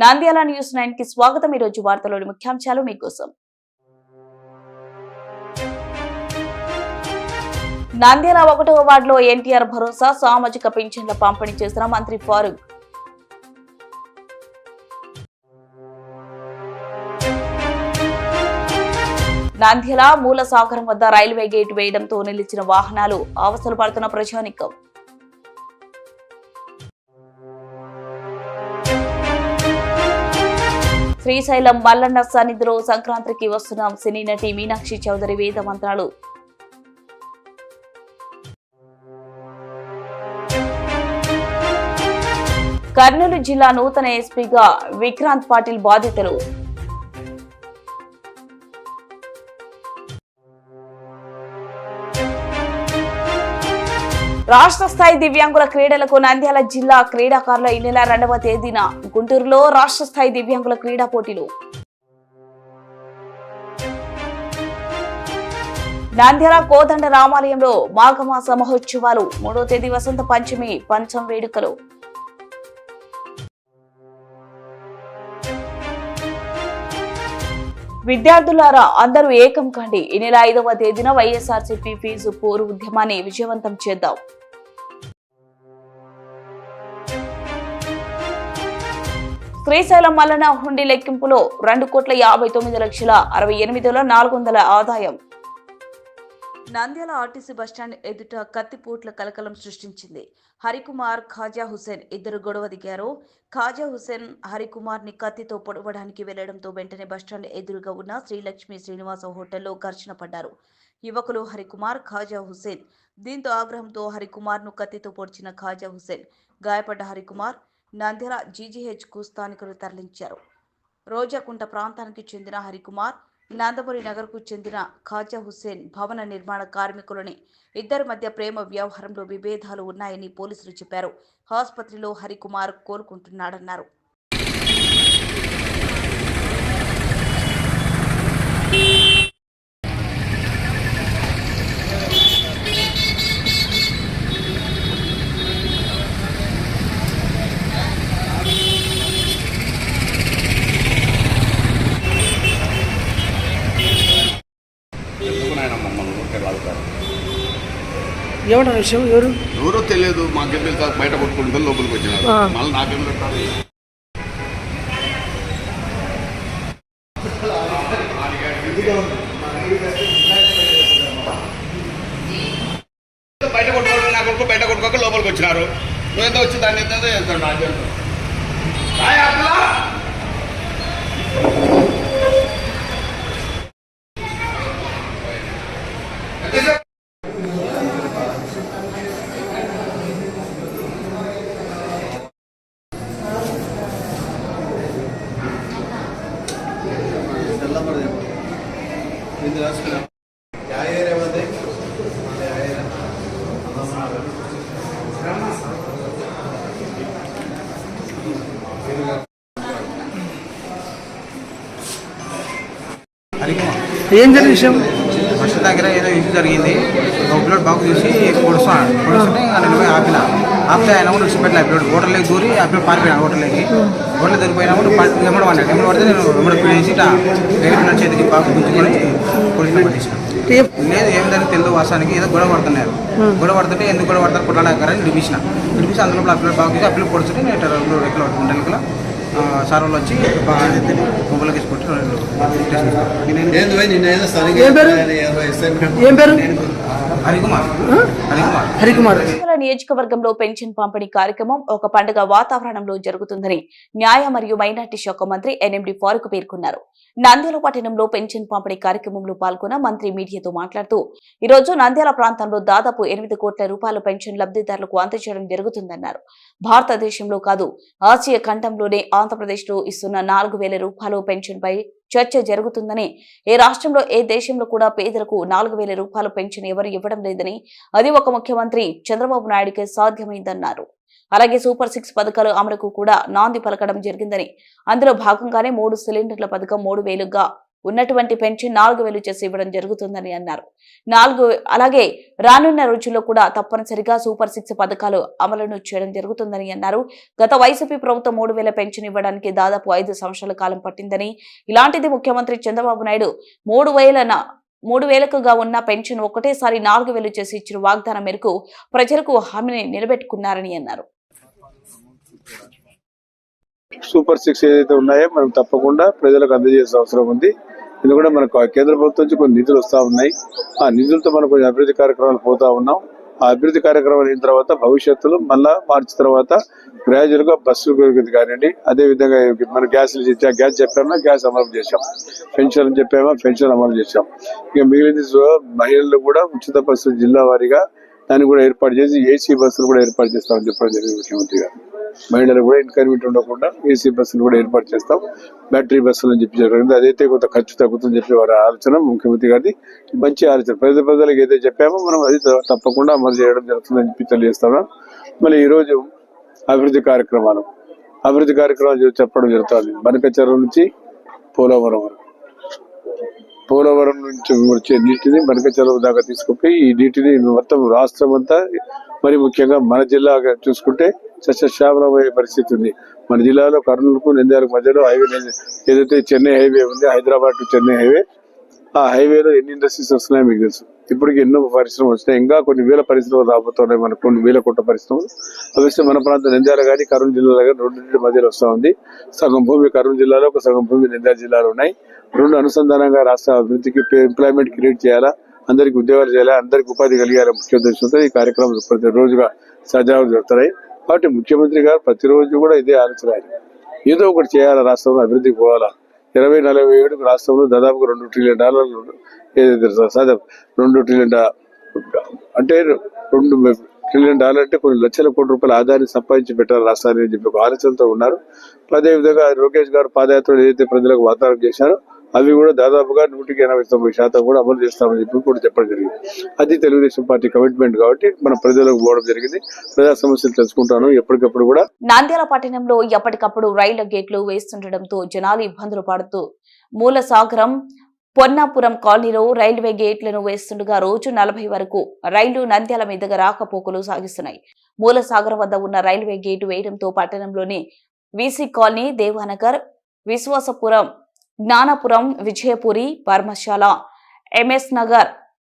Nandyal news నైన్కి స్వాగతం. ఈరోజు వార్తలోని ముఖ్యాంశాలు మీకోసం. నంద్యాల ఒకటవ వార్డులో ఎన్టీఆర్ భరోసా సామాజిక పింఛన్ల పంపిణీ చేసిన మంత్రి ఫారూక్. నంద్యాల మూల సాగరం వద్ద రైల్వే గేట్ వేయడంతో నిలిచిన వాహనాలు అవసరపడుతున్న ప్రజానికం. శ్రీశైలం మల్లన్న సన్నిధిలో సంక్రాంతికి వస్తున్న. సినీ నటి మీనాక్షి చౌదరి వేద మంత్రాలు. కర్నూలు జిల్లా నూతన ఎస్పీగా విక్రాంత్ పాటిల్ బాధితులు. రాష్ట్ర స్థాయి దివ్యాంగుల క్రీడలకు నంద్యాల జిల్లా క్రీడాకారుల ఈ నెల రెండవ తేదీన గుంటూరులో రాష్ట్ర స్థాయి దివ్యాంగుల క్రీడా పోటీలు. నంద్యాల కోదండ రామాలయంలో మాఘమాస మహోత్సవాలు. మూడో తేదీ వసంత పంచమి పంచం వేడుకలు. విద్యార్థులారా అందరూ ఏకం కండి. ఈ నెల ఐదవ తేదీన వైఎస్ఆర్సీపీ ఫీజు పోరు ఉద్యమాన్ని విజయవంతం చేద్దాం. శ్రీశైలం మల్లన హుండీ లెక్కింపులో రెండు కోట్ల యాభై తొమ్మిది లక్షల అరవై ఎనిమిదిలో నాలుగు వందల ఆదాయం. నంద్యాల ఆర్టీసీ బస్టాండ్ ఎదుట కత్తిపోట్ల కలకలం సృష్టించింది. హరికుమార్ ఖాజా హుసేన్ ఇద్దరు గొడవ దిగారు. ఖాజా హుసేన్ హరికుమార్ని కత్తితో పొడవడానికి వెళ్ళడంతో వెంటనే బస్టాండ్ ఎదురుగా ఉన్న శ్రీలక్ష్మి శ్రీనివాస హోటల్లో ఘర్షణ పడ్డారు. యువకులు హరికుమార్ ఖాజా హుసేన్. దీంతో ఆగ్రహంతో హరికుమార్ను కత్తితో పొడిచిన ఖాజా హుసేన్ గాయపడ్డ హరికుమార్ నంద్యాల జీజీహెచ్కు స్థానికులు తరలించారు. రోజాకుంట ప్రాంతానికి చెందిన హరికుమార్ నాందమూరి నగర్కు చెందిన ఖాజా హుస్సేన్ భవన నిర్మాణ కార్మికులని ఇద్దరి మధ్య ప్రేమ వ్యవహారంలో విభేదాలు ఉన్నాయని పోలీసులు చెప్పారు. ఆసుపత్రిలో హరికుమార్ కోలుకుంటున్నాడన్నారు. ఏమంటారు విషయం ఎవరు? ఎవరో తెలియదు. మాకేం తెలుసు బయట కొట్టుకుంటే లోపలికి వచ్చినారు. మళ్ళీ నాకేం పెట్టాలి బయట కొట్టుకోవడం నా కొడుకు బయట కొట్టుకోక లోపలికి వచ్చినారు. నువ్వేందో వచ్చి దాన్ని ఎంతో చేస్తాడు ఏం జరిగిన విషయం? ఫస్ట్ దగ్గర ఏదో ఇష్యూ జరిగింది. ఒక పిల్లడు బాగు చూసి పొడుస్తున్నాడు పొడుస్తుంటే నేను పోయి ఆపిన. ఆపితే ఆయన కూడా విడిచిపెట్టలే పిల్లడు హోటల్లోకి దూరి ఆ పిల్లడు పారిపోయాడు హోటల్లోకి హోటల్ దూరిపోయినప్పుడు ఎమ్మడి పడ్డాడు. ఎమ్మడి పడితే నేను ఎమ్మడి పిలిచి గైడ్ చేతికి బాగు గుంజుకొని పోలీసులు పట్టేసాను లేదు ఏం జరిగింది తెలియదు వాస్తవానికి. ఏదో గొడవ పడుతున్నారు. గొడవ పడుతుంటే ఎందుకు గొడవ పడతారు? కొట్టాలని విడిపించిన విడిపించి అందులో ఆ పిల్లలు బాగు చేసి ఆ పిల్లలు పొడుతుంటే నేను ఎక్కడ గుంటలకి సార్ వాళ్ళు వచ్చి హరికుమార్. నంద్యాల నియోజకవర్గంలో పెన్షన్ పంపిణీ కార్యక్రమం ఒక పండుగ వాతావరణంలో జరుగుతుందని న్యాయ మరియు మైనార్టీ శాఖ మంత్రి ఎన్ఎండి ఫారూక్ పేర్కొన్నారు. నంద్యాల పట్టణంలో పెన్షన్ పంపిణీ కార్యక్రమంలో పాల్గొన్న మంత్రి మీడియాతో మాట్లాడుతూ ఈ రోజు నంద్యాల ప్రాంతంలో దాదాపు ఎనిమిది కోట్ల రూపాయల పెన్షన్ లబ్ధిదారులకు అందజేయడం జరుగుతుందన్నారు. భారతదేశంలో కాదు ఆసియా ఖండంలోనే ఆంధ్రప్రదేశ్లో ఇస్తున్న నాలుగు వేల రూపాయల పెన్షన్ పై చర్చ జరుగుతుందని ఏ రాష్ట్రంలో ఏ దేశంలో కూడా పేదలకు నాలుగు వేల రూపాయల పెన్షన్ ఎవరు ఇవ్వడం లేదని అది ఒక ముఖ్యమంత్రి చంద్రబాబు నాయుడుకే సాధ్యమైందన్నారు. అలాగే సూపర్ సిక్స్ పథకాలు అమలుకు కూడా నాంది పలకడం జరిగిందని. అందులో భాగంగానే మూడు సిలిండర్ల పథకం మూడు వేలుగా ఉన్నటువంటి పెన్షన్ నాలుగు వేలు చేసి ఇవ్వడం జరుగుతుందని అన్నారు. నాలుగు అలాగే రానున్న రోజుల్లో కూడా తప్పనిసరిగా సూపర్ సిక్స్ పథకాలు అమలును చేయడం జరుగుతుందని అన్నారు. గత వైసీపీ ప్రభుత్వం మూడు వేల పెన్షన్ ఇవ్వడానికి దాదాపు ఐదు సంవత్సరాల కాలం పట్టిందని. ఇలాంటిది ముఖ్యమంత్రి చంద్రబాబు నాయుడు మూడు వేలన మూడు వేలకుగా ఉన్న పెన్షన్ ఒకటేసారి నాలుగు వేలు చేసి ఇచ్చిన వాగ్దానం మేరకు ప్రజలకు హామీని నిలబెట్టుకున్నారని అన్నారు. సూపర్ సిక్స్ ఏదైతే ఉన్నాయో మనం తప్పకుండా ప్రజలకు అందజేసే అవసరం ఉంది. ఎందుకంటే మనకు కేంద్ర ప్రభుత్వం నుంచి కొన్ని నిధులు వస్తూ ఉన్నాయి. ఆ నిధులతో మనం కొన్ని అభివృద్ధి కార్యక్రమాలు పోతా ఉన్నాం. ఆ అభివృద్ధి కార్యక్రమాలు అయిన తర్వాత భవిష్యత్తులో మళ్ళా మార్చి తర్వాత గ్రాడ్యువల్గా బస్సు గురించి కానివ్వండి. అదే విధంగా మన గ్యాస్ గ్యాస్ చెప్పామా గ్యాస్ అమలు చేశాం. పెన్షన్ చెప్పామా పెన్షన్ అమలు చేశాం. ఇక మిగిలిన మహిళలు కూడా ఉచిత బస్సు జిల్లా వారీగా దాన్ని కూడా ఏర్పాటు చేసి ఏసీ బస్సులు కూడా ఏర్పాటు చేస్తామని చెప్పడం జరిగింది ముఖ్యమంత్రి గారు. మహిళలు కూడా ఇన్కన్వీనియంట్ ఉండకుండా ఏసీ బస్సులు కూడా ఏర్పాటు చేస్తాం. బ్యాటరీ బస్సులు అని చెప్పి జరిగింది. అదైతే కొంత ఖర్చు తగ్గుతుందని చెప్పి వారి ఆలోచన ముఖ్యమంత్రి గారిది. మంచి ఆలోచన. ప్రజల ప్రజలకు ఏదైతే చెప్పామో మనం అది తప్పకుండా అమలు చేయడం జరుగుతుందని చెప్పి తెలియజేస్తున్నాం మళ్ళీ ఈరోజు అభివృద్ధి కార్యక్రమాలు. అభివృద్ధి కార్యక్రమాలు చెప్పడం జరుగుతుంది. బనకచెరువు నుంచి పోలవరం వరకు. పోలవరం నుంచి వచ్చే నీటిని బనక చెరువు దాకా తీసుకుపోయి ఈ నీటిని మొత్తం రాష్ట్రం అంతా మరి ముఖ్యంగా మన జిల్లా చూసుకుంటే సస్యశ్యామలమయ్యే పరిస్థితి ఉంది. మన జిల్లాలో కర్నూలుకు నంద్యాలకు మధ్యలో హైవే ఏదైతే చెన్నై హైవే ఉంది హైదరాబాద్ టు చెన్నై హైవే ఆ హైవేలో ఎన్ని ఇండస్ట్రీస్ వస్తున్నాయో మీకు తెలుసు. ఇప్పటికి ఎన్నో పరిశ్రమలు వచ్చినాయి. ఇంకా కొన్ని వేల పరిశ్రమలు రాబోతున్నాయి మనకు కొన్ని వేల కోట్ల పరిశ్రమలు. అవిస్తే మన ప్రాంతం నంద్యాల కానీ కర్నూలు జిల్లాలో కానీ రెండింటి మధ్యలో వస్తూ ఉంది. సగం భూమి కర్నూలు జిల్లాలో ఒక సగం భూమి నంద్యాల జిల్లాలో ఉన్నాయి. రెండు అనుసంధానంగా రాష్ట్ర అభివృద్ధికి ఎంప్లాయ్మెంట్ క్రియేట్ చేయాలా? అందరికి ఉద్యోగాలు చేయాలా? అందరికి ఉపాధి కలిగాల? ముఖ్య ఉద్దేశంతో ఈ కార్యక్రమం ప్రతి రోజుగా సజావులు జరుగుతున్నాయి. కాబట్టి ముఖ్యమంత్రి గారు ప్రతిరోజు కూడా ఇదే ఆలోచన ఏదో ఒకటి చేయాలా? రాష్ట్రంలో అభివృద్ధికి పోవాలా? ఇరవై నలభై ఏడుకు రాష్ట్రంలో దాదాపుగా రెండు ట్రిలియన్ డాలర్లు ఏదైతే రెండు ట్రిలియన్ అంటే రెండు ట్రిలియన్ డాలర్ అంటే కొన్ని లక్షల కోట్ల రూపాయల ఆదాయాన్ని సంపాదించి పెట్టాలి రాష్ట్రాన్ని అని చెప్పి ఒక ఆలోచనతో ఉన్నారు. అదే విధంగా లోకేష్ గారు పాదయాత్రలు ఏదైతే ప్రజలకు వాతావరణం చేశారో అవి కూడా దాదాపుగా నూటికి ఎనభై తొంభై శాతం కూడా అమలు చేస్తామని చెప్పి కూడా చెప్పడం జరిగింది. అది తెలుగుదేశం పార్టీ కమిట్మెంట్ కాబట్టి మన ప్రజలకు పోవడం జరిగింది. ప్రజా సమస్యలు తెలుసుకుంటాను. ఎప్పటికప్పుడు కూడా నంద్యాల పట్టణంలో ఎప్పటికప్పుడు రైళ్ళ గేట్లు వేస్తుండటంతో జనాలు ఇబ్బందులు పడుతూ మూలసాగరం పొన్నాపురం కాలనీలో రైల్వే గేట్లను వేస్తుండగా రోజు నలభై వరకు రైళ్ళు నంద్యాల మీదుగా రాకపోకలు సాగిస్తున్నాయి. మూలసాగరం వద్ద ఉన్న రైల్వే గేటు వేయడంతో పట్టణంలోని VC colony Devanagar Vishwasapuram Gnanapuram Vijayapuri Parmashala MS Nagar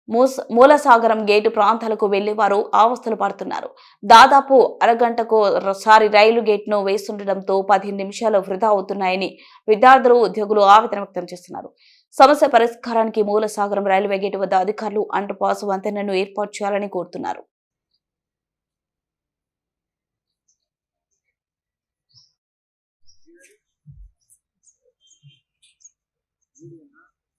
Moose Moolasagaram gate ప్రాంతాలకు వెళ్ళేవారు ఆవస్థలు పడుతున్నారు. దాదాపు అరగంటకు సారి రైలు గేట్ను వేస్తుండటంతో పదిహేను నిమిషాలు వృధా అవుతున్నాయని విద్యార్థులు ఉద్యోగులు ఆవేదన వ్యక్తం చేస్తున్నారు. సమస్య పరిష్కారానికి మూలసాగరం రైల్వే గేటు వద్ద అధికారులు అండర్ పాస్ వంతెనను ఏర్పాటు చేయాలని కోరుతున్నారు.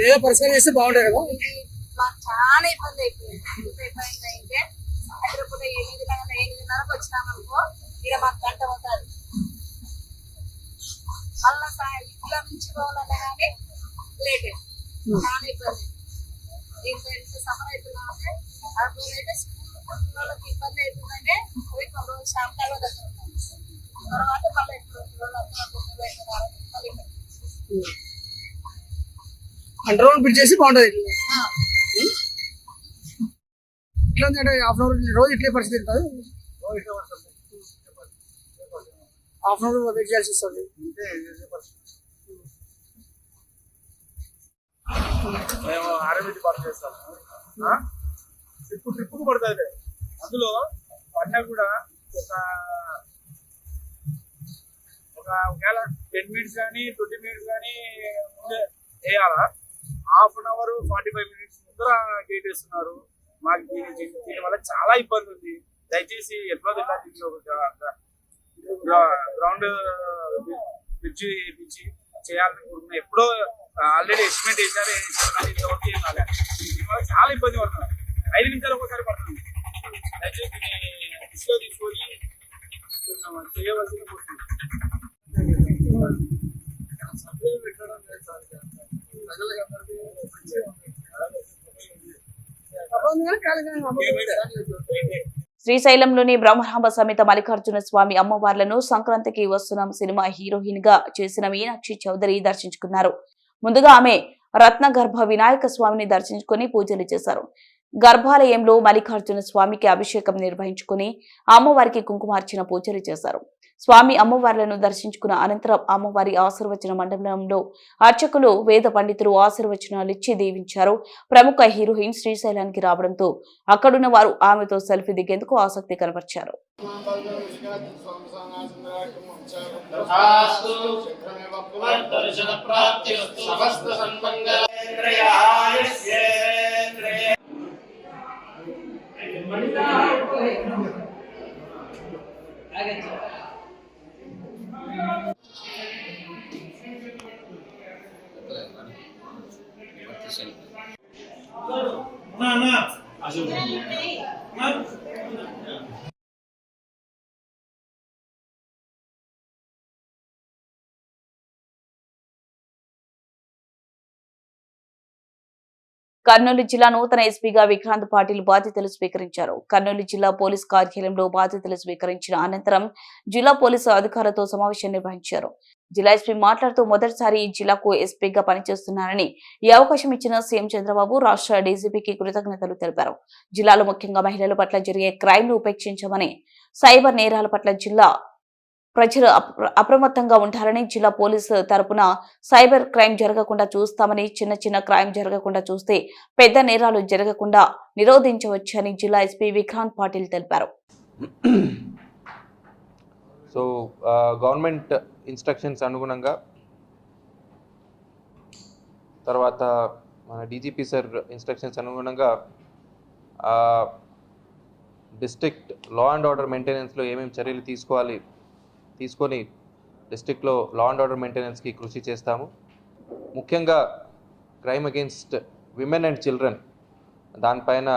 ఏదో పరిష్కారం చేస్తే బాగుంటుంది కదా చాలా ఇబ్బంది అయిపోయింది. ఇబ్బంది అయితే హైదరాబాద్ ఎనిమిది ఎనిమిదిన్నరకు వచ్చినామనుకో ఇక మాకు గంట అవుతుంది మళ్ళా సా- ఇంట్లో నుంచి పోవాలన్నా కానీ లేట్ చాలా ఇబ్బంది. దీంతో ఎంత సఫర్ అవుతున్నామంటే అప్పుడు అయితే స్కూల్ పిల్లలకి ఇబ్బంది అవుతుందంటే పోయి కొన్ని రోజులు శాంతాల దగ్గర ఉన్నాం తర్వాత ఇప్పుడు మళ్ళీ అండర్ గ్రౌండ్ బ్రిడ్జ్ చేసి బాగుంటుంది. ఎట్లా ఉంది అంటే హాఫ్ అన్ అవర్ రోజు ఇట్లే పరిస్థితి ఉంటుంది? హాఫ్ అన్ అవర్ వెయిట్ చేయాల్సి వస్తుంది. మేము డిపార్ట్మెంట్? ట్రిప్పు ట్రిప్పుకు పడుతుంది అందులో పడినా కూడా ఒక ఒక ఒకవేళ టెన్ మినిట్స్ కానీ ట్వంటీ మినిట్స్ కానీ ముందే వేయాలా half an hour forty five minutes ముందర గేట్ వేస్తున్నారు. మాకు దీని దీని- వల్ల చాలా ఇబ్బంది ఉంది. దయచేసి ఎట్లా తిన్నా దీనిలో గ్రౌండ్ బ్రిడ్జి వేయించి చేయాలని కోరుకున్నా ఎప్పుడో ఆల్రెడీ ఎస్టిమేట్ వేసారు కానీ ఇంతవరకు ఏం కాలేదు దీనివల్ల చాలా ఇబ్బంది పడుతున్నారు. ఐదు నిమిషాలు ఒకసారి పడుతుంది. దయచేసి దీన్ని దృష్టిలో తీసుకొని చేయవలసింది కోరుతున్నాను సభ్యులు పెట్టడం లేదు సార్ శ్రీశైలంలోని బ్రహ్మరామ సమేత మల్లికార్జున స్వామి అమ్మవార్లను సంక్రాంతికి వస్తున్నాం సినిమా హీరోయిన్గా చేసిన మీనాక్షి చౌదరి దర్శించుకున్నారు. ముందుగా ఆమె రత్న గర్భ వినాయక స్వామిని దర్శించుకుని పూజలు చేశారు. గర్భాలయంలో మల్లికార్జున స్వామికి అభిషేకం నిర్వహించుకుని అమ్మవారికి కుంకుమార్చన పూజలు చేశారు. స్వామి అమ్మవార్లను దర్శించుకున్న అనంతరం అమ్మవారి ఆశీర్వచన మండపంలో అర్చకులు వేద పండితులు ఆశీర్వచనాలు ఇచ్చి దీవించారు. ప్రముఖ హీరోయిన్ శ్రీశైలానికి రావడంతో అక్కడున్న వారు ఆమెతో సెల్ఫీ దిగేందుకు ఆసక్తి No, no, no, no, no, Kurnool జిల్లా నూతన ఎస్పీగా విక్రాంత్ పాటిల్ బాధ్యతలు స్వీకరించారు. కర్నూలు జిల్లా పోలీస్ కార్యాలయంలో బాధ్యతలు స్వీకరించిన అనంతరం జిల్లా పోలీసు అధికారులతో సమావేశం నిర్వహించారు. జిల్లా ఎస్పీ మాట్లాడుతూ మొదటిసారి ఈ జిల్లాకు ఎస్పీగా పనిచేస్తున్నారని ఈ అవకాశం ఇచ్చిన సీఎం చంద్రబాబు రాష్ట్ర డీజీపీకి కృతజ్ఞతలు తెలిపారు. జిల్లాలో ముఖ్యంగా మహిళల పట్ల జరిగే క్రైమ్ను ఉపేక్షించమని సైబర్ నేరాల పట్ల జిల్లా ప్రజలు అప్ర- అప్రమత్తంగా ఉంటారని జిల్లా పోలీసు తరపున సైబర్ క్రైమ్ జరగకుండా చూస్తామని చిన్న చిన్న క్రైమ్ జరగకుండా చూస్తే పెద్ద నేరాలు జరగకుండా నిరోధించవచ్చని జిల్లా ఎస్పీ విక్రాంత్ పాటిల్ తెలిపారు. సో గవర్నమెంట్ ఇన్స్ట్రక్షన్స్ అనుగుణంగా తర్వాత మన డీజీపీ సార్ ఇన్స్ట్రక్షన్స్ అనుగుణంగా డిస్ట్రిక్ట్ లా అండ్ ఆర్డర్ మెయింటెనెన్స్లో ఏమేమి చర్యలు తీసుకోవాలి తీసుకొని డిస్ట్రిక్ట్లో లా అండ్ ఆర్డర్ మెయింటెనెన్స్కి కృషి చేస్తాము. ముఖ్యంగా crime against women and children దానిపైన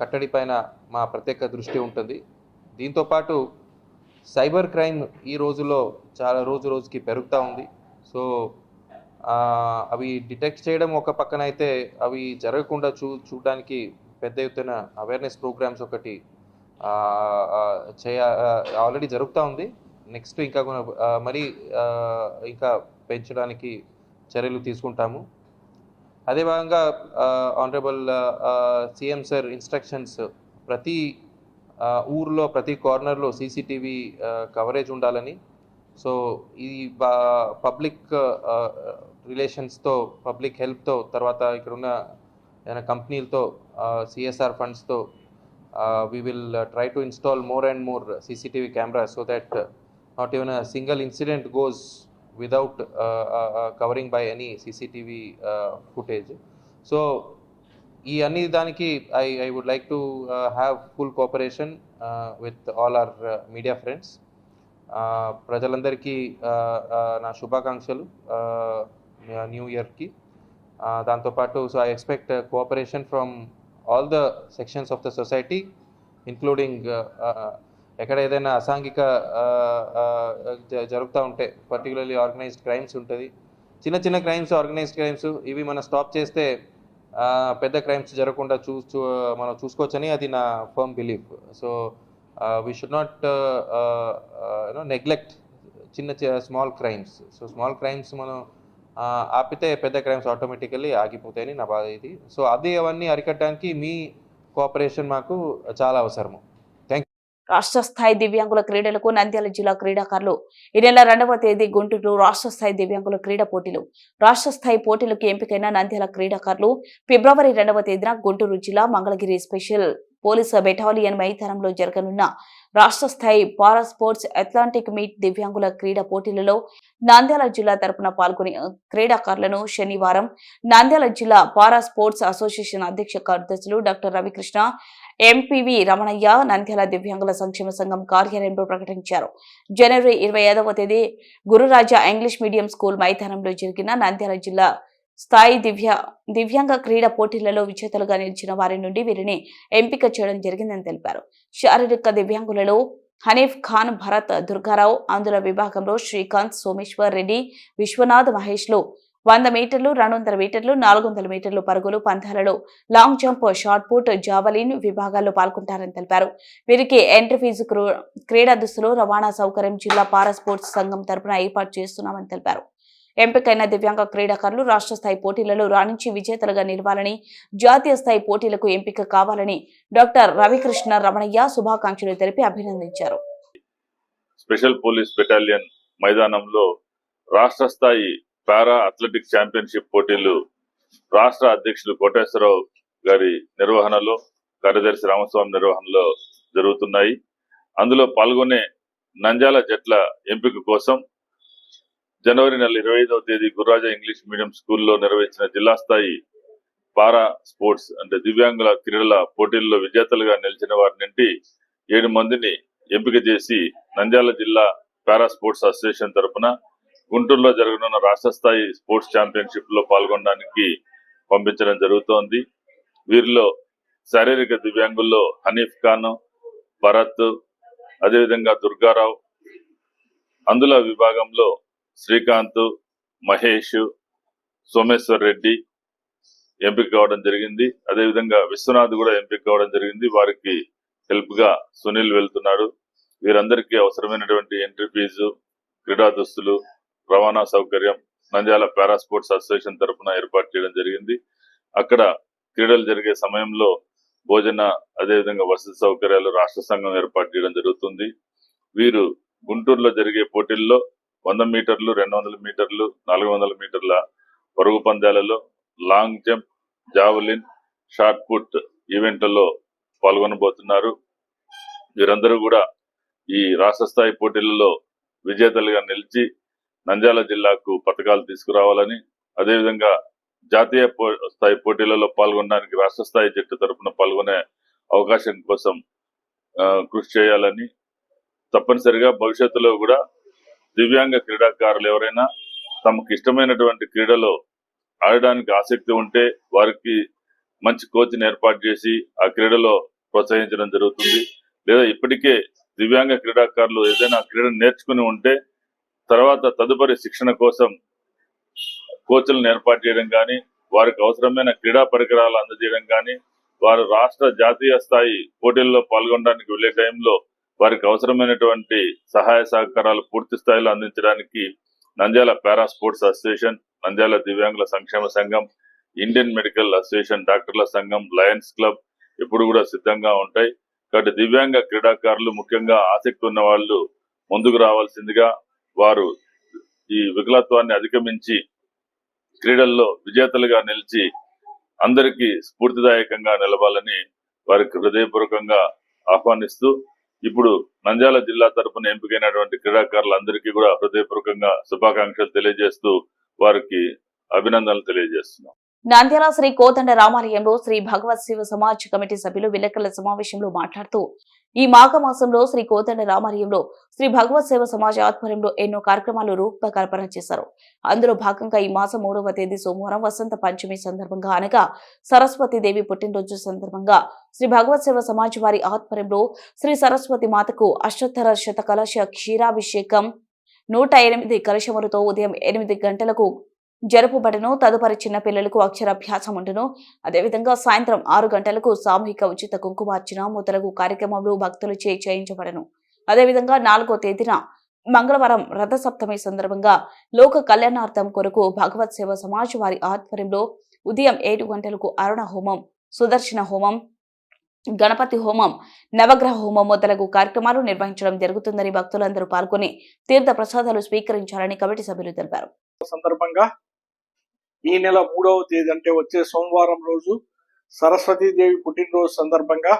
కట్టడి పైన మా ప్రత్యేక దృష్టి ఉంటుంది. దీంతోపాటు సైబర్ క్రైమ్ ఈ రోజుల్లో చాలా రోజు రోజుకి పెరుగుతూ ఉంది. సో అవి డిటెక్ట్ చేయడం ఒక పక్కన అయితే అవి జరగకుండా చూ చూడడానికి పెద్ద ఎత్తున అవేర్నెస్ ప్రోగ్రామ్స్ ఒకటి చేయ ఆల్రెడీ జరుగుతూ ఉంది. నెక్స్ట్ ఇంకా మరి ఇంకా పెంచడానికి చర్యలు తీసుకుంటాము. అదే భాగంగా ఆనరబుల్ సీఎం సార్ ఇన్స్ట్రక్షన్స్ ప్రతి ఊర్లో ప్రతి కార్నర్లో సీసీటీవీ కవరేజ్ ఉండాలని. సో ఈ పబ్లిక్ రిలేషన్స్తో పబ్లిక్ హెల్ప్తో తర్వాత ఇక్కడున్న ఏదైనా కంపెనీలతో CSR ఫండ్స్తో we will try to install more and more CCTV camera so that not even a single incident goes without covering by any CCTV footage so ఈ అన్ని దానికి I I would like to have full cooperation with all our media friends ప్రజలందరికీ నా శుభాకాంక్షలు new ఇయర్కి. దాంతోపాటు so I expect cooperation from all the sections of the society including ఎక్కడ ఏదైనా అసాంఘిక జరుగుతూ ఉంటే పర్టికులర్లీ ఆర్గనైజ్డ్ క్రైమ్స్ ఉంటుంది. చిన్న చిన్న క్రైమ్స్ ఆర్గనైజ్డ్ క్రైమ్స్ ఇవి మనం స్టాప్ చేస్తే పెద్ద క్రైమ్స్ జరగకుండా చూ మనం చూసుకోవచ్చని అది నా firm belief so we should not you know neglect చిన్న small crimes so small crimes మనం ఆపితే పెద్ద క్రైమ్స్ ఆటోమేటికల్లీ ఆగిపోతాయని నా బాధ ఇది. సో అది అవన్నీ అరికట్టడానికి మీ కోఆపరేషన్ మాకు చాలా అవసరము. రాష్ట్ర స్థాయి దివ్యాంగుల క్రీడలకు నంద్యాల జిల్లా క్రీడాకారులు ఈ నెల రెండవ తేదీ గుంటూరు రాష్ట్ర స్థాయి దివ్యాంగుల క్రీడా పోటీలు. రాష్ట్ర స్థాయి పోటీలకు ఎంపికైన నంద్యాల క్రీడాకారులు ఫిబ్రవరి రెండవ తేదీన గుంటూరు జిల్లా మంగళగిరి స్పెషల్. పోలీసు బెటాలియన్ మైదానంలో జరగనున్న రాష్ట్ర స్థాయి పారా స్పోర్ట్స్ అట్లాంటిక్ మీట్ దివ్యాంగుల క్రీడా పోటీలలో నంద్యాల జిల్లా తరపున పాల్గొనే క్రీడాకారులను శనివారం నంద్యాల జిల్లా పారా స్పోర్ట్స్ అసోసియేషన్ అధ్యక్ష కార్యదర్శులు డాక్టర్ రవికృష్ణ ఎంపీవి రమణయ్య నంద్యాల దివ్యాంగుల సంక్షేమ సంఘం కార్యాలయంలో ప్రకటించారు. జనవరి ఇరవై ఐదవ తేదీ గురురాజా ఇంగ్లీష్ మీడియం స్కూల్ మైదానంలో జరిగిన నంద్యాల జిల్లా స్థాయి దివ్య దివ్యాంగ క్రీడా పోటీలలో విజేతలుగా నిలిచిన వారి నుండి వీరిని ఎంపిక చేయడం జరిగిందని తెలిపారు. శారీరక దివ్యాంగులలో హనీఫ్ ఖాన్ భరత్ దుర్గారావు ఆంధ్ర విభాగంలో శ్రీకాంత్ సోమేశ్వర్ రెడ్డి విశ్వనాథ్ మహేష్లు వంద మీటర్లు రెండు వందల మీటర్లు నాలుగు వందల మీటర్లు పరుగులు పందాలలో long jump shot put javelin విభాగాల్లో పాల్గొంటారని తెలిపారు. వీరికి ఎంట్రీ ఫీజు క్రూ- క్రీడా దుస్తులు రవాణా సౌకర్యం జిల్లా పారా స్పోర్ట్స్ సంఘం తరపున ఏర్పాటు చేస్తున్నామని తెలిపారు. ఎంపికైన దివ్యాంగ క్రీడాకారులు రాష్ట్ర స్థాయి పోటీలలో రాణించి విజేతలుగా నిలవాలని జాతీయ స్థాయి పోటీలకు ఎంపిక కావాలని డాక్టర్ రవికృష్ణ రమణయ్య శుభాకాంక్షలు తెలిపి అభినందించారు. స్పెషల్ పోలీస్ బెటాలియన్ మైదానంలో రాష్ట్ర స్థాయి పారా అథ్లెటిక్ ఛాంపియన్షిప్ పోటీలు రాష్ట్ర అధ్యక్షులు కోటేశ్వరరావు గారి నిర్వహణలో కార్యదర్శి రామస్వామి నిర్వహణలో జరుగుతున్నాయి. అందులో పాల్గొనే నంజాల జట్ల ఎంపిక కోసం జనవరి నెల ఇరవై ఐదవ తేదీ గుర్రాజా ఇంగ్లీష్ మీడియం స్కూల్లో నిర్వహించిన జిల్లా స్థాయి పారా స్పోర్ట్స్ అంటే దివ్యాంగుల క్రీడల పోటీల్లో విజేతలుగా నిలిచిన వారి నుండి ఏడు మందిని ఎంపిక చేసి నంద్యాల జిల్లా పారా స్పోర్ట్స్ అసోసియేషన్ తరపున గుంటూరులో జరగనున్న రాష్ట్ర స్థాయి స్పోర్ట్స్ ఛాంపియన్షిప్లో పాల్గొనడానికి పంపించడం జరుగుతోంది. వీరిలో శారీరక దివ్యాంగుల్లో హనీఫ్ ఖాన్ భరత్ అదేవిధంగా దుర్గారావు అందుల విభాగంలో శ్రీకాంత్ మహేష్ సోమేశ్వర్ రెడ్డి ఎంపిక కావడం జరిగింది. అదేవిధంగా విశ్వనాథ్ కూడా ఎంపిక కావడం జరిగింది. వారికి హెల్ప్గా సునీల్ వెళ్తున్నాడు వీరందరికీ అవసరమైనటువంటి ఎంట్రీ ఫీజు క్రీడా దుస్తులు రవాణా సౌకర్యం నంద్యాల పారా స్పోర్ట్స్ అసోసియేషన్ తరఫున ఏర్పాటు చేయడం జరిగింది. అక్కడ క్రీడలు జరిగే సమయంలో భోజన అదేవిధంగా వసతి సౌకర్యాలు రాష్ట్ర సంఘం ఏర్పాటు చేయడం జరుగుతుంది. వీరు గుంటూరులో జరిగే పోటీల్లో వంద మీటర్లు రెండు వందల మీటర్లు నాలుగు వందల మీటర్ల పరుగు పందాలలో long jump javelin shot put ఈవెంట్లలో పాల్గొనబోతున్నారు. వీరందరూ కూడా ఈ రాష్ట్ర స్థాయి పోటీలలో విజేతలుగా నిలిచి నంద్యాల జిల్లాకు పథకాలు తీసుకురావాలని అదేవిధంగా జాతీయ పో- స్థాయి పోటీలలో పాల్గొనడానికి రాష్ట్ర స్థాయి జట్టు తరపున పాల్గొనే అవకాశం కోసం కృషి చేయాలని తప్పనిసరిగా భవిష్యత్తులో కూడా దివ్యాంగ క్రీడాకారులు ఎవరైనా తమకు ఇష్టమైనటువంటి క్రీడలో ఆడడానికి ఆసక్తి ఉంటే వారికి మంచి కోచ్ని ఏర్పాటు చేసి ఆ క్రీడలో ప్రోత్సహించడం జరుగుతుంది. లేదా ఇప్పటికే దివ్యాంగ క్రీడాకారులు ఏదైనా క్రీడను నేర్చుకుని ఉంటే తర్వాత తదుపరి శిక్షణ కోసం కోచ్లను ఏర్పాటు చేయడం కానీ వారికి అవసరమైన క్రీడా పరికరాలు అందజేయడం కానీ వారు రాష్ట్ర జాతీయ స్థాయి పోటీల్లో పాల్గొనడానికి వెళ్ళే టైంలో వారికి అవసరమైనటువంటి సహాయ సహకారాలు పూర్తి స్థాయిలో అందించడానికి Nandyala para sports association Nandyala దివ్యాంగుల సంక్షేమ సంఘం ఇండియన్ మెడికల్ అసోసియేషన్ డాక్టర్ల సంఘం లయన్స్ క్లబ్ ఎప్పుడు కూడా సిద్ధంగా ఉంటాయి. కాబట్టి దివ్యాంగ క్రీడాకారులు ముఖ్యంగా ఆసక్తి ఉన్న వాళ్ళు ముందుకు రావాల్సిందిగా వారు ఈ వికలత్వాన్ని అధిగమించి క్రీడల్లో విజేతలుగా నిలిచి అందరికీ స్ఫూర్తిదాయకంగా నిలవాలని వారికి హృదయపూర్వకంగా ఆహ్వానిస్తూ ఇప్పుడు నంద్యాల జిల్లా తరపున ఎంపికైనటువంటి క్రీడాకారులందరికీ కూడా హృదయపూర్వకంగా శుభాకాంక్షలు తెలియజేస్తూ వారికి అభినందనలు తెలియజేస్తున్నాం. నంద్యాల శ్రీ కోదండ రామాలయంలో శ్రీ భగవత్ శివ సమాజ్ కమిటీ సభ్యులు విలేకరుల సమావేశంలో మాట్లాడుతూ ఈ మాఘమాసంలో శ్రీ కోదండ రామాలయంలో శ్రీ భగవత్ సేవ సమాజ ఆధ్వర్యంలో ఎన్నో కార్యక్రమాలు రూపకల్పన చేశారు. అందులో భాగంగా ఈ మాసం మూడవ తేదీ సోమవారం వసంత పంచమి సందర్భంగా అనగా సరస్వతి దేవి పుట్టినరోజు సందర్భంగా శ్రీ భగవత్ సేవ సమాజ్ వారి ఆధ్వర్యంలో శ్రీ సరస్వతి మాతకు అష్టోత్తర శత కలశ క్షీరాభిషేకం నూట ఎనిమిది కలశములతో ఉదయం ఎనిమిది గంటలకు జరుపుబడను తదుపరి చిన్న పిల్లలకు అక్షరాభ్యాసం ఉండును. అదేవిధంగా సాయంత్రం ఆరు గంటలకు సామూహిక ఉచిత కుంకుమార్చన మొదలగు కార్యక్రమాలు భక్తులచే చేయించబడను. అదేవిధంగా నాలుగో తేదీన మంగళవారం రథసప్తమి సందర్భంగా లోక కళ్యాణార్థం కొరకు భగవత్ సేవ సమాజ్ వారి ఆధ్వర్యంలో ఉదయం ఏడు గంటలకు అరుణ హోమం సుదర్శన హోమం గణపతి హోమం నవగ్రహ హోమం మొదలగు కార్యక్రమాలు నిర్వహించడం జరుగుతుందని భక్తులందరూ పాల్గొని తీర్థ ప్రసాదాలు స్వీకరించాలని కమిటీ సభ్యులు తెలిపారు. సందర్భంగా ఈ నెల మూడవ తేదీ అంటే వచ్చే సోమవారం రోజు సరస్వతీదేవి పుట్టినరోజు సందర్భంగా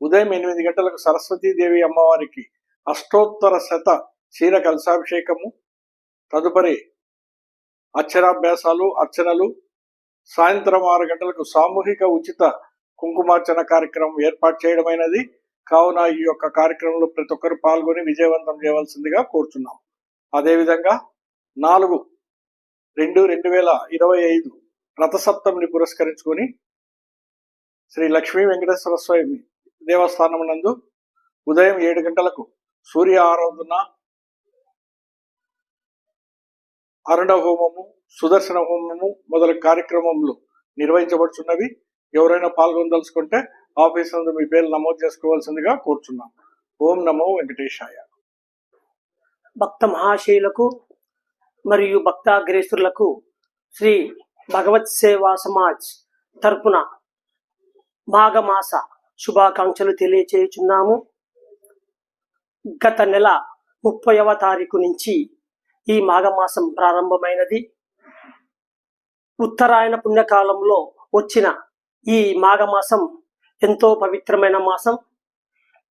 ఉదయం ఎనిమిది గంటలకు సరస్వతీదేవి అమ్మవారికి అష్టోత్తర శత క్షీర కలశాభిషేకము తదుపరి అక్షరాభ్యాసాలు అర్చనలు సాయంత్రం ఆరు గంటలకు సామూహిక ఉచిత కుంకుమార్చన కార్యక్రమం ఏర్పాటు చేయడమైనది. కావున ఈ యొక్క కార్యక్రమంలో ప్రతి ఒక్కరు పాల్గొని విజయవంతం చేయవలసిందిగా కోరుచున్నాం అదేవిధంగా నాలుగు రెండు రెండు వేల ఇరవై ఐదు రథసప్తమిని పురస్కరించుకొని శ్రీ లక్ష్మీ వెంకటేశ్వర స్వామి దేవస్థానం నందు ఉదయం ఏడు గంటలకు సూర్య ఆరాధన అరుణ హోమము సుదర్శన హోమము మొదలగు కార్యక్రమములు నిర్వహించబడుచున్నవి. ఎవరైనా పాల్గొనదలుచుకుంటే ఆఫీస్ నందు మీ పేర్లు నమోదు చేసుకోవాల్సిందిగా కోరుచున్నాం. ఓం నమో వెంకటేశాయ. భక్త మహాశైలకు మరియు భక్తాగ్రేసులకు శ్రీ భగవత్ సేవా సమాజ్ తరపున మాఘమాస శుభాకాంక్షలు తెలియచేయుచున్నాము. గత నెల ముప్పైవ తారీఖు నుంచి ఈ మాఘమాసం ప్రారంభమైనది. ఉత్తరాయణ పుణ్యకాలంలో వచ్చిన ఈ మాఘమాసం ఎంతో పవిత్రమైన మాసం.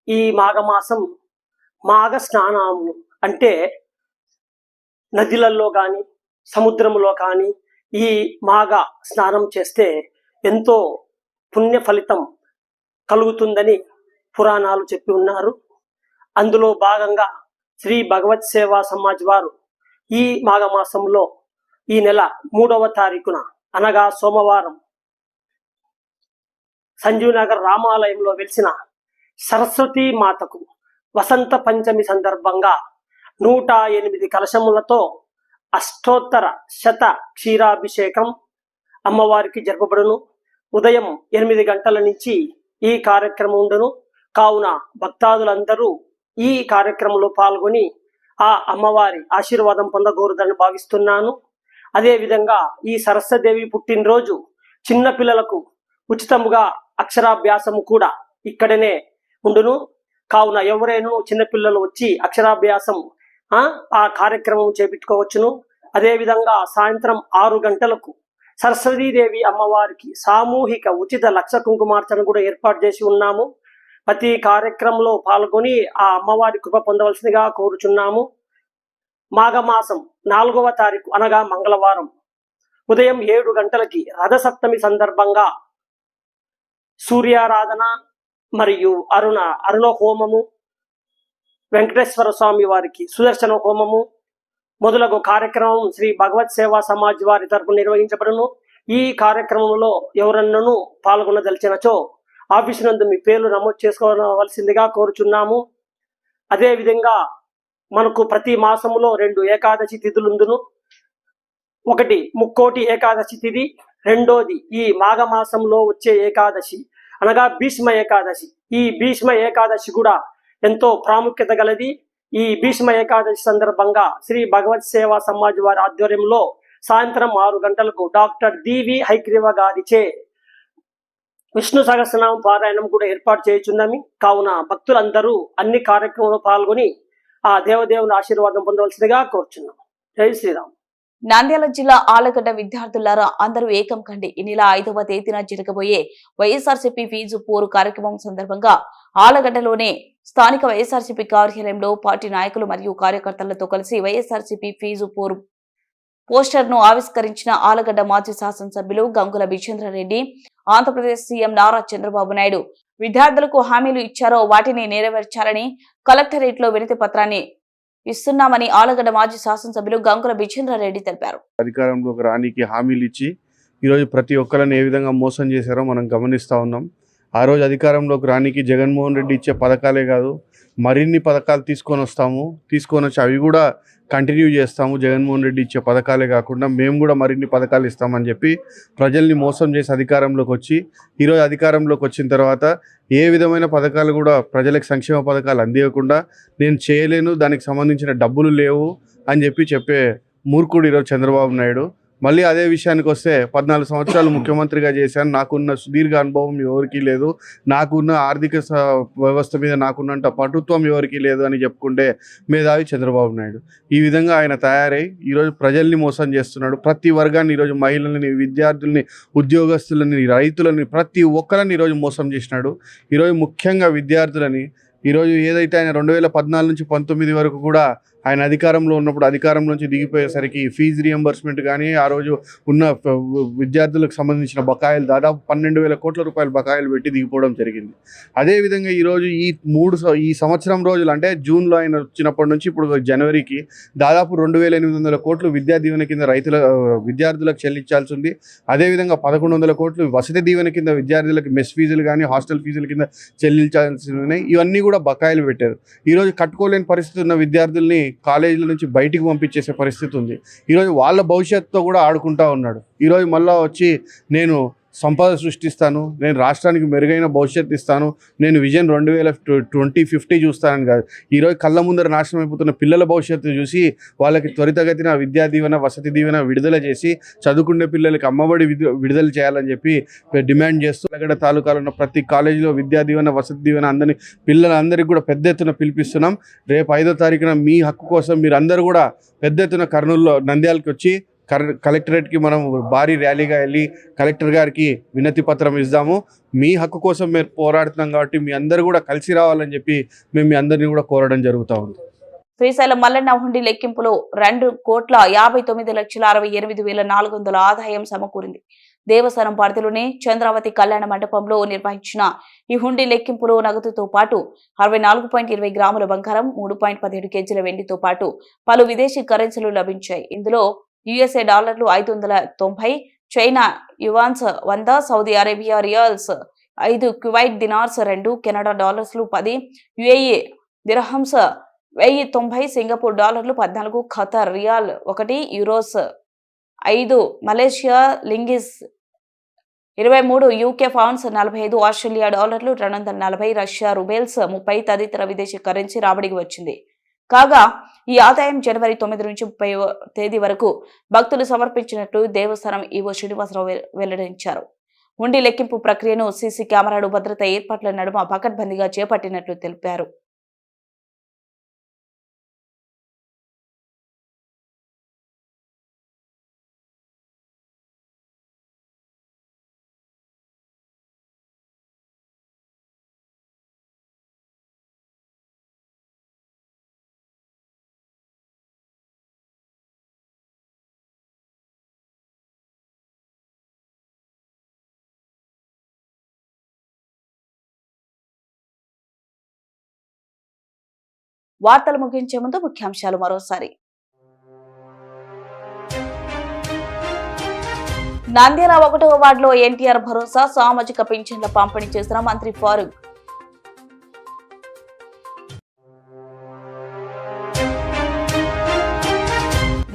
ఈ మాఘమాసం మాఘ స్నానములు అంటే నదిలలో కానీ సముద్రంలో కానీ ఈ మాఘ స్నానం చేస్తే ఎంతో పుణ్య ఫలితం కలుగుతుందని పురాణాలు చెప్పి ఉన్నారు. అందులో భాగంగా శ్రీ భగవత్ సేవా సమాజ్ వారు ఈ మాఘమాసంలో ఈ నెల మూడవ తారీఖున అనగా సోమవారం సంజీవనగర్ రామాలయంలో వెలిసిన సరస్వతీ మాతకు వసంత పంచమి సందర్భంగా నూట ఎనిమిది కలశములతో అష్టోత్తర శత క్షీరాభిషేకం అమ్మవారికి జరపబడును. ఉదయం ఎనిమిది గంటల నుంచి ఈ కార్యక్రమం ఉండును. కావున భక్తాదులందరూ ఈ కార్యక్రమంలో పాల్గొని ఆ అమ్మవారి ఆశీర్వాదం పొందగోరుదని భావిస్తున్నాను. అదేవిధంగా ఈ సరస్వదేవి పుట్టినరోజు చిన్నపిల్లలకు ఉచితముగా అక్షరాభ్యాసము కూడా ఇక్కడనే ఉండును. కావున ఎవరైనా చిన్నపిల్లలు వచ్చి అక్షరాభ్యాసం ఆ? ఆ కార్యక్రమం చేపెట్టుకోవచ్చును. అదేవిధంగా సాయంత్రం ఆరు గంటలకు సరస్వతీదేవి అమ్మవారికి సామూహిక ఉచిత లక్ష కుంకుమార్చన కూడా ఏర్పాటు చేసి ఉన్నాము. ప్రతి కార్యక్రమంలో పాల్గొని ఆ అమ్మవారి కృప పొందవలసిందిగా కోరుచున్నాము. మాఘమాసం నాలుగవ తారీఖు అనగా మంగళవారం ఉదయం ఏడు గంటలకి రథసప్తమి సందర్భంగా సూర్యారాధన మరియు అరుణ అరుణ హోమము వెంకటేశ్వర స్వామి వారికి సుదర్శన హోమము. మొదలగు కార్యక్రమం శ్రీ భగవత్ సేవా సమాజ్ వారి తరపు నిర్వహించబడును. ఈ కార్యక్రమంలో ఎవరన్నను పాల్గొనదలిచినచో ఆఫీసు నందు మీ పేర్లు నమోదు చేసుకోవలసిందిగా కోరుచున్నాము. అదేవిధంగా మనకు ప్రతి మాసములో రెండు ఏకాదశి తిథులుందును. ఒకటి ముక్కోటి ఏకాదశి తిథి రెండోది ఈ మాఘమాసంలో వచ్చే ఏకాదశి అనగా భీష్మ ఏకాదశి. ఈ భీష్మ ఏకాదశి కూడా ఎంతో ప్రాముఖ్యత గలది. ఈ భీష్మ ఏకాదశి సందర్భంగా శ్రీ భగవత్ సేవా సమాజ్ వారి ఆధ్వర్యంలో సాయంత్రం ఆరు గంటలకు డాక్టర్ డివి హైగ్రీవ గారిచే విష్ణు సహస్రనామ పారాయణం కూడా ఏర్పాటు చేయుచున్నామి. కావున భక్తులందరూ అన్ని కార్యక్రమంలో పాల్గొని ఆ దేవదేవుని ఆశీర్వాదం పొందవలసిందిగా కోరుచున్నాం. జై శ్రీరామ్. నంద్యాల జిల్లా ఆలగడ్డ విద్యార్థులారా అందరూ ఏకం కండి. ఈ నెల ఐదవ తేదీన జరగబోయే వైఎస్ఆర్సీపీ ఫీజు పోరు కార్యక్రమం సందర్భంగా ఆలగడ్డలోనే స్థానిక వైఎస్ఆర్సీపీ కార్యాలయంలో పార్టీ నాయకులు మరియు కార్యకర్తలతో కలిసి వైఎస్ఆర్సీపీ ఫీజు పోరు పోస్టర్ను ఆవిష్కరించిన ఆలగడ్డ మాజీ శాసనసభ్యులు గంగుల విజేంద్రారెడ్డి ఆంధ్రప్రదేశ్ సీఎం నారా చంద్రబాబు నాయుడు. విద్యార్థులకు హామీలు ఇచ్చారో వాటిని నెరవేర్చాలని కలెక్టరేట్లో వినతి పత్రాన్ని ఇస్తున్నామని ఆలగడ్డ మాజీ శాసనసభ్యులు గంగుల విజేంద్రారెడ్డి తెలిపారు. అధికారంలోకి రానికి హామీలు ఇచ్చి ఈరోజు ప్రతి ఒక్కరిని ఏ విధంగా మోసం చేశారో మనం గమనిస్తూ ఉన్నాం. ఆ రోజు అధికారంలోకి రానికి జగన్మోహన్ రెడ్డి ఇచ్చే పథకాలే కాదు మరిన్ని పథకాలు తీసుకొని వస్తాము తీసుకొని వచ్చి అవి కూడా కంటిన్యూ చేస్తాము జగన్మోహన్ రెడ్డి ఇచ్చే పథకాలే కాకుండా మేము కూడా మరిన్ని పథకాలు ఇస్తామని చెప్పి ప్రజల్ని మోసం చేసి అధికారంలోకి వచ్చి ఈరోజు అధికారంలోకి వచ్చిన తర్వాత ఏ విధమైన పథకాలు కూడా ప్రజలకు సంక్షేమ పథకాలు అందివ్వకుండా నేను చేయలేను దానికి సంబంధించిన డబ్బులు లేవు అని చెప్పి చెప్పే మూర్ఖుడు ఈరోజు చంద్రబాబు నాయుడు. మళ్ళీ అదే విషయానికి వస్తే పద్నాలుగు సంవత్సరాలు ముఖ్యమంత్రిగా చేశాను. నాకున్న సుదీర్ఘ అనుభవం ఎవరికీ లేదు. నాకున్న ఆర్థిక వ్యవస్థ మీద నాకున్నంత పటుత్వం ఎవరికీ లేదు అని చెప్పుకుంటే మేధావి చంద్రబాబు నాయుడు. ఈ విధంగా ఆయన తయారై ఈరోజు ప్రజల్ని మోసం చేస్తున్నాడు. ప్రతి వర్గాన్ని ఈరోజు మహిళల్ని విద్యార్థుల్ని ఉద్యోగస్తులని రైతులని ప్రతి ఒక్కరిని ఈరోజు మోసం చేసినాడు. ఈరోజు ముఖ్యంగా విద్యార్థులని ఈరోజు ఏదైతే ఆయన రెండు వేల పద్నాలుగు నుంచి పంతొమ్మిది వరకు కూడా ఆయన అధికారంలో ఉన్నప్పుడు అధికారం నుంచి దిగిపోయేసరికి ఫీజు రియంబర్స్మెంట్ కానీ ఆ రోజు ఉన్న విద్యార్థులకు సంబంధించిన బకాయిలు దాదాపు పన్నెండు వేల కోట్ల రూపాయల బకాయిలు పెట్టి దిగిపోవడం జరిగింది. అదేవిధంగా ఈరోజు ఈ మూడు ఈ సంవత్సరం రోజులు అంటే జూన్లో ఆయన వచ్చినప్పటి నుంచి ఇప్పుడు జనవరికి దాదాపు రెండు వేల ఎనిమిది వందల కోట్లు విద్యా దీవెన కింద రైతుల విద్యార్థులకు చెల్లించాల్సి ఉంది అదేవిధంగా పదకొండు వందల కోట్లు వసతి దీవెన కింద విద్యార్థులకు మెస్ ఫీజులు కానీ హాస్టల్ ఫీజుల కింద చెల్లించాల్సి ఉన్నాయి ఇవన్నీ కూడా బకాయిలు పెట్టారు. ఈరోజు కట్టుకోలేని పరిస్థితి ఉన్న విద్యార్థుల్ని కాలేజీల నుంచి బయటికి పంపించేసే పరిస్థితి ఉంది. ఈరోజు వాళ్ళ భవిష్యత్తుతో కూడా ఆడుకుంటా ఉన్నాడు. ఈరోజు మళ్ళా వచ్చి నేను సంపద సృష్టిస్తాను నేను రాష్ట్రానికి మెరుగైన భవిష్యత్తు ఇస్తాను నేను విజన్ రెండు వేల ట్వంటీ ఫిఫ్టీ చూస్తానని కాదు. ఈరోజు కళ్ళ ముందర నాశనం అయిపోతున్న పిల్లల భవిష్యత్తు చూసి వాళ్ళకి త్వరితగతిన విద్యా దీవెన వసతి దీవెన విడుదల చేసి చదువుకునే పిల్లలకి అమ్మఒడి విడుదల చేయాలని చెప్పి డిమాండ్ చేస్తూ అక్కడ తాలూకాలో ఉన్న ప్రతి కాలేజీలో విద్యా దీవెన వసతి దీవెన అందరినీ పిల్లలందరికీ కూడా పెద్ద ఎత్తున పిలిపిస్తున్నాం. రేపు ఐదో తారీఖున మీ హక్కు కోసం మీరు అందరూ కూడా పెద్ద ఎత్తున కర్నూలులో నంద్యాలకు వచ్చి కలెక్టరేట్కి మనం భారీ ర్యాలీగా వెళ్ళి కలెక్టర్ గారికి వినతి పత్రం ఇద్దాము మీ హక్కు కోసం మేము పోరాడుతున్నాం కాబట్టి మీ అందరు కూడా కలిసి రావాలని చెప్పి మేము మీ అందరినీ కూడా కోరడం జరుగుతూ ఉంది. శ్రీశైలం మల్లన్న హుండీ లెక్కింపులో రెండు కోట్ల యాభై తొమ్మిది లక్షల అరవై ఎనిమిది వేల నాలుగు వందల ఆదాయం సమకూరింది. దేవస్థానం పరిధిలోని చంద్రావతి కళ్యాణ మండపంలో నిర్వహించిన ఈ హుండీ లెక్కింపులో నగదుతో పాటు అరవై నాలుగు పాయింట్ ఇరవై గ్రాముల బంగారం మూడు పాయింట్ పదిహేడు కేజీల వెండితో పాటు పలు విదేశీ కరెన్సీలు లభించాయి. ఇందులో యుఎస్ఏ డాలర్లు ఐదు వందల తొంభై చైనా యువాన్స్ వంద సౌదీ అరేబియా రియాల్స్ ఐదు కువైట్ దినార్స్ రెండు కెనడా డాలర్స్లు పది యుఏఈ దిరహంస్ వెయ్యి తొంభై సింగపూర్ డాలర్లు పద్నాలుగు ఖతర్ రియాల్ ఒకటి యూరోస్ ఐదు మలేషియా లింగిస్ ఇరవై మూడు యూకే పౌండ్స్ నలభై ఐదు ఆస్ట్రేలియా డాలర్లు రెండు వందల నలభై రష్యా రుబేల్స్ ముప్పై తదితర విదేశీ కరెన్సీ రాబడికి వచ్చింది. కాగా ఈ ఆదాయం జనవరి తొమ్మిది నుంచి ముప్పై తేదీ వరకు భక్తులు సమర్పించినట్లు దేవస్థానం ఈవో శ్రీనివాసరావు వెల్లడించారు. ఉండి లెక్కింపు ప్రక్రియను సీసీ కెమెరాలు భద్రత ఏర్పాట్ల నడుమ పకడ్బందీగా చేపట్టినట్లు తెలిపారు. వార్తలు ముగించే ముందు ముఖ్యాంశాలు మరోసారి. నంద్యాల ఒకటవ వార్డులో ఎన్టీఆర్ భరోసా సామాజిక పింఛన్ల పంపిణీ చేసిన మంత్రి ఫారూక్.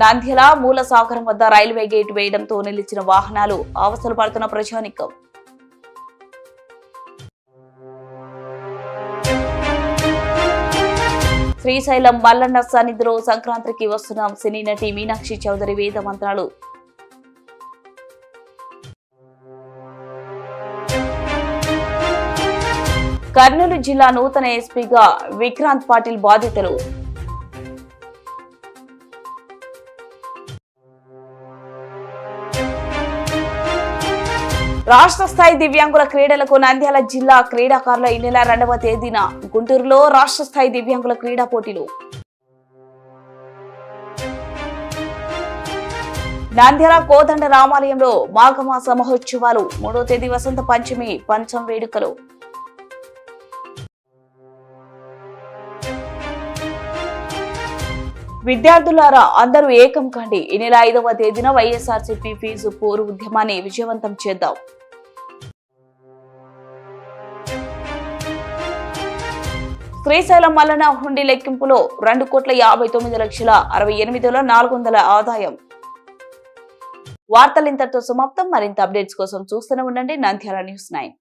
నంద్యాల మూల సాగరం వద్ద రైల్వే గేట్ వేయడంతో నిలిచిన వాహనాలు అవసరపడుతున్న ప్రజానికం. శ్రీశైలం మల్లన్న సన్నిధిలో సంక్రాంతికి వస్తున్న. సినీ నటి మీనాక్షి చౌదరి వేద మంత్రాలు. కర్నూలు జిల్లా నూతన ఎస్పీగా విక్రాంత్ పాటిల్ బాధ్యతలు. రాష్ట్ర స్థాయి దివ్యాంగుల క్రీడలకు నంద్యాల జిల్లా క్రీడాకారుల ఈ నెల రెండవ తేదీన గుంటూరులో రాష్ట్ర స్థాయి దివ్యాంగుల క్రీడా పోటీలు. నంద్యాల కోదండ రామాలయంలో మాఘమాస మహోత్సవాలు. మూడో తేదీ వసంత పంచమి పంచం వేడుకలు. విద్యార్థులారా అందరూ ఏకం కండి. ఈ నెల ఐదవ తేదీన వైఎస్ఆర్సీపీ ఫీజు పోరు ఉద్యమాన్ని విజయవంతం చేద్దాం. శ్రీశైలం మల్లన హుండీ లెక్కింపులో రెండు కోట్ల యాభై తొమ్మిది లక్షల అరవై ఎనిమిది నాలుగు వందల ఆదాయం. వార్తలు ఇంతటితో సమాప్తం. మరింత అప్డేట్స్ కోసం చూస్తూనే ఉండండి. Nandyala news nine.